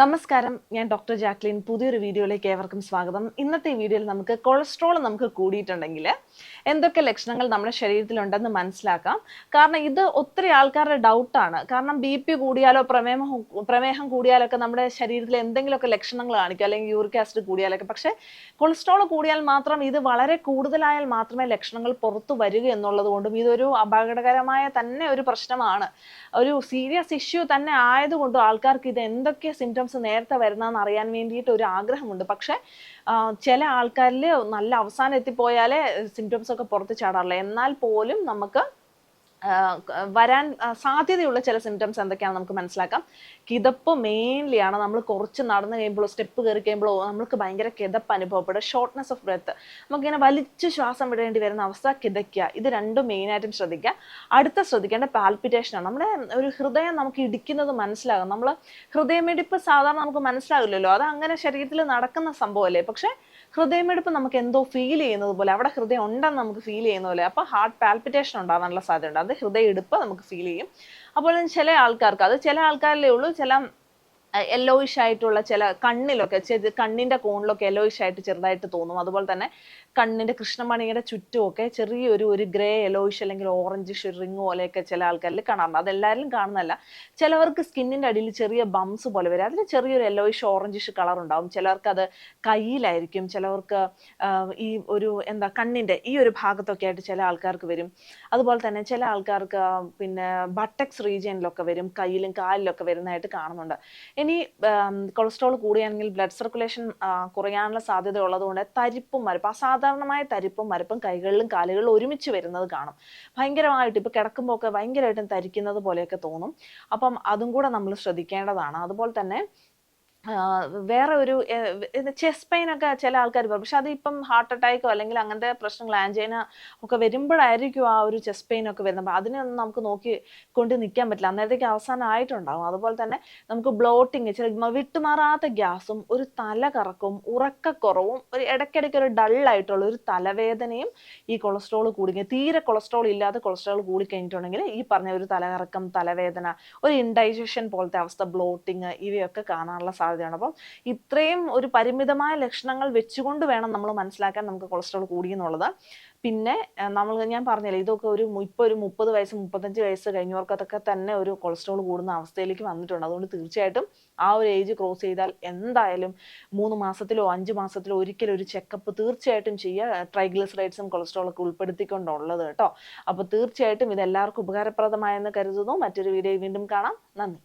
നമസ്കാരം. ഞാൻ doctor Jacqueline. പുതിയൊരു വീഡിയോയിലേക്ക് ഏവർക്കും സ്വാഗതം. ഇന്നത്തെ വീഡിയോയിൽ നമുക്ക് കൊളസ്ട്രോൾ നമുക്ക് കൂടിയിട്ടുണ്ടെങ്കിൽ എന്തൊക്കെ ലക്ഷണങ്ങൾ നമ്മുടെ ശരീരത്തിലുണ്ടെന്ന് മനസ്സിലാക്കാം. കാരണം ഇത് ഒത്തിരി ആൾക്കാരുടെ ഡൗട്ടാണ്. കാരണം ബി പി കൂടിയാലോ പ്രമേഹം പ്രമേഹം കൂടിയാലോ ഒക്കെ നമ്മുടെ ശരീരത്തിൽ എന്തെങ്കിലുമൊക്കെ ലക്ഷണങ്ങൾ കാണിക്കും അല്ലെങ്കിൽ യൂറിക് ആസിഡ് കൂടിയാലൊക്കെ. പക്ഷേ കൊളസ്ട്രോൾ കൂടിയാൽ മാത്രം ഇത് വളരെ കൂടുതലായാൽ മാത്രമേ ലക്ഷണങ്ങൾ പുറത്തു വരിക എന്നുള്ളത് കൊണ്ടും ഇതൊരു അപകടകരമായ തന്നെ ഒരു പ്രശ്നമാണ്. ഒരു സീരിയസ് ഇഷ്യൂ തന്നെ ആയതുകൊണ്ടും ആൾക്കാർക്ക് ഇത് എന്തൊക്കെ സിംറ്റംസ് നേരത്തെ വരുന്നതെന്ന് അറിയാൻ വേണ്ടിയിട്ട് ഒരു ആഗ്രഹമുണ്ട്. പക്ഷെ ചില ആൾക്കാരിൽ നല്ല അവസാനം എത്തിപ്പോയാലേ സിംറ്റംസ് ഒക്കെ പുറത്ത് ചാടാറുള്ളൂ. എന്നാൽ പോലും നമുക്ക് വരാൻ സാധ്യതയുള്ള ചില സിംറ്റംസ് എന്തൊക്കെയാണ് നമുക്ക് മനസ്സിലാക്കാം. കിതപ്പ് മെയിൻലി ആണ്. നമ്മൾ കുറച്ച് നടന്നു കഴിയുമ്പോഴോ സ്റ്റെപ്പ് കയറി കഴിയുമ്പോഴോ നമുക്ക് ഭയങ്കര കിതപ്പ് അനുഭവപ്പെടുക ഷോർട്ട്നെസ് ഓഫ് ബ്രെത്ത് നമുക്കിങ്ങനെ വലിച്ച് ശ്വാസം വിടേണ്ടി വരുന്ന അവസ്ഥ കിതയ്ക്കുക. ഇത് രണ്ടും മെയിനായിട്ടും ശ്രദ്ധിക്കുക. അടുത്ത ശ്രദ്ധിക്കേണ്ട പാൽപിറ്റേഷൻ ആണ്. നമ്മുടെ ഒരു ഹൃദയം നമുക്ക് ഇടിക്കുന്നത് മനസ്സിലാകും. നമ്മൾ ഹൃദയമിടിപ്പ് സാധാരണ നമുക്ക് മനസ്സിലാകില്ലല്ലോ അത് അങ്ങനെ ശരീരത്തിൽ നടക്കുന്ന സംഭവമല്ലേ? പക്ഷെ ഹൃദയമിടിപ്പ് നമുക്ക് എന്തോ ഫീൽ ചെയ്യുന്നത് പോലെ അവിടെ ഹൃദയം ഉണ്ടെന്ന് നമുക്ക് ഫീൽ ചെയ്യുന്ന പോലെ അപ്പോൾ ഹാർട്ട് പാൽപിറ്റേഷൻ ഉണ്ടാകാനുള്ള സാധ്യതയുണ്ട്. അത് ഹൃദയ ഇടുപ്പ് നമുക്ക് ഫീൽ ചെയ്യും. അപ്പോൾ ചില ആൾക്കാർക്ക് അത് ചില ആൾക്കാരിലേ ഉള്ളൂ ചില യെല്ലോയിഷ് ആയിട്ടുള്ള ചില കണ്ണിലൊക്കെ കണ്ണിന്റെ കോണിലൊക്കെ യെല്ലോയിഷ് ആയിട്ട് ചെറുതായിട്ട് തോന്നും. അതുപോലെ തന്നെ കണ്ണിന്റെ കൃഷ്ണമണിയുടെ ചുറ്റുമൊക്കെ ചെറിയൊരു ഒരു ഗ്രേ യെല്ലോയിഷ് അല്ലെങ്കിൽ ഓറഞ്ചിഷ് റിങ് പോലെയൊക്കെ ചില ആൾക്കാരിൽ കാണാറുണ്ട്. അതെല്ലാവരും കാണുന്നതല്ല. ചിലവർക്ക് സ്കിന്നിന്റെ അടിയിൽ ചെറിയ ബംസ് പോലെ വരും. അതിന് ചെറിയൊരു യെല്ലോയിഷ് ഓറഞ്ചിഷ് കളർ ഉണ്ടാവും. ചിലർക്ക് അത് കയ്യിലായിരിക്കും. ചിലവർക്ക് ഈ ഒരു എന്താ കണ്ണിന്റെ ഈ ഒരു ഭാഗത്തൊക്കെ ആയിട്ട് ചില ആൾക്കാർക്ക് വരും. അതുപോലെ തന്നെ ചില ആൾക്കാർക്ക് പിന്നെ ബട്ടക്സ് റീജിയനിലൊക്കെ വരും. കയ്യിലും കാലിലൊക്കെ വരുന്നതായിട്ട് കാണുന്നുണ്ട്. ഇനി കൊളസ്ട്രോൾ കൂടുകയാണെങ്കിൽ ബ്ലഡ് സർക്കുലേഷൻ കുറയാനുള്ള സാധ്യത ഉള്ളതുകൊണ്ട് തരിപ്പും മരപ്പും അസാധാരണമായ തരിപ്പും മരപ്പും കൈകളിലും കാലുകളിലും ഒരുമിച്ച് വരുന്നത് കാണും. ഭയങ്കരമായിട്ട് ഇപ്പോൾ കിടക്കുമ്പോൾ ഒക്കെ ഭയങ്കരമായിട്ടും തരിക്കുന്നത് പോലെയൊക്കെ തോന്നും. അപ്പം അതും കൂടെ നമ്മൾ ശ്രദ്ധിക്കേണ്ടതാണ്. അതുപോലെ തന്നെ വേറെ ഒരു ചെസ്റ്റ് പെയിൻ ഒക്കെ ചില ആൾക്കാർ പറയും. പക്ഷെ അത് ഇപ്പം ഹാർട്ട് അറ്റാക്കോ അല്ലെങ്കിൽ അങ്ങനത്തെ പ്രശ്നങ്ങൾ ആൻജൈന ഒക്കെ വരുമ്പോഴായിരിക്കും ആ ഒരു ചെസ്റ്റ് പെയിൻ ഒക്കെ വരുന്നത്. അപ്പം അതിനൊന്നും നമുക്ക് നോക്കി കൊണ്ട് നിൽക്കാൻ പറ്റില്ല. അന്നേരത്തേക്ക് അവസാനം ആയിട്ടുണ്ടാകും അതുപോലെ തന്നെ നമുക്ക് ബ്ലോട്ടിങ് ചില വിട്ടുമാറാത്ത ഗ്യാസും ഒരു തല കറക്കും ഉറക്കക്കുറവും ഒരു ഇടയ്ക്കിടയ്ക്ക് ഒരു ഡള്ളായിട്ടുള്ള ഒരു തലവേദനയും ഈ കൊളസ്ട്രോൾ കൂടി തീരെ കൊളസ്ട്രോൾ ഇല്ലാത്ത കൊളസ്ട്രോൾ കൂടി കഴിഞ്ഞിട്ടുണ്ടെങ്കിൽ ഈ പറഞ്ഞ ഒരു തലകറക്കം തലവേദന ഒരു ഇൻഡൈജഷൻ പോലത്തെ അവസ്ഥ ബ്ലോട്ടിങ് ഇവയൊക്കെ കാണാനുള്ള സാധ്യതയാണ്. അപ്പം ഇത്രയും ഒരു പരിമിതമായ ലക്ഷണങ്ങൾ വെച്ചുകൊണ്ട് വേണം നമ്മൾ മനസ്സിലാക്കാൻ നമുക്ക് കൊളസ്ട്രോൾ കൂടി എന്നുള്ളത്. പിന്നെ നമ്മൾ ഞാൻ പറഞ്ഞില്ലേ ഇതൊക്കെ ഒരു ഇപ്പോൾ ഇപ്പൊ ഒരു മുപ്പത് വയസ്സ് മുപ്പത്തഞ്ച് വയസ്സ് കഴിഞ്ഞവർക്കതൊക്കെ തന്നെ ഒരു കൊളസ്ട്രോൾ കൂടുന്ന അവസ്ഥയിലേക്ക് വന്നിട്ടുണ്ട്. അതുകൊണ്ട് തീർച്ചയായിട്ടും ആ ഒരു ഏജ് ക്രോസ് ചെയ്താൽ എന്തായാലും മൂന്ന് മാസത്തിലോ അഞ്ച് മാസത്തിലോ ഒരിക്കലും ഒരു ചെക്കപ്പ് തീർച്ചയായിട്ടും ചെയ്യുക. ട്രൈഗ്ലിസറൈഡ്സും കൊളസ്ട്രോൾ ഒക്കെ ഉൾപ്പെടുത്തിക്കൊണ്ടുള്ളത് കേട്ടോ. അപ്പോൾ തീർച്ചയായിട്ടും ഇത് എല്ലാവർക്കും ഉപകാരപ്രദമായെന്ന് കരുതുന്നു. മറ്റൊരു വീഡിയോ വീണ്ടും കാണാം. നന്ദി.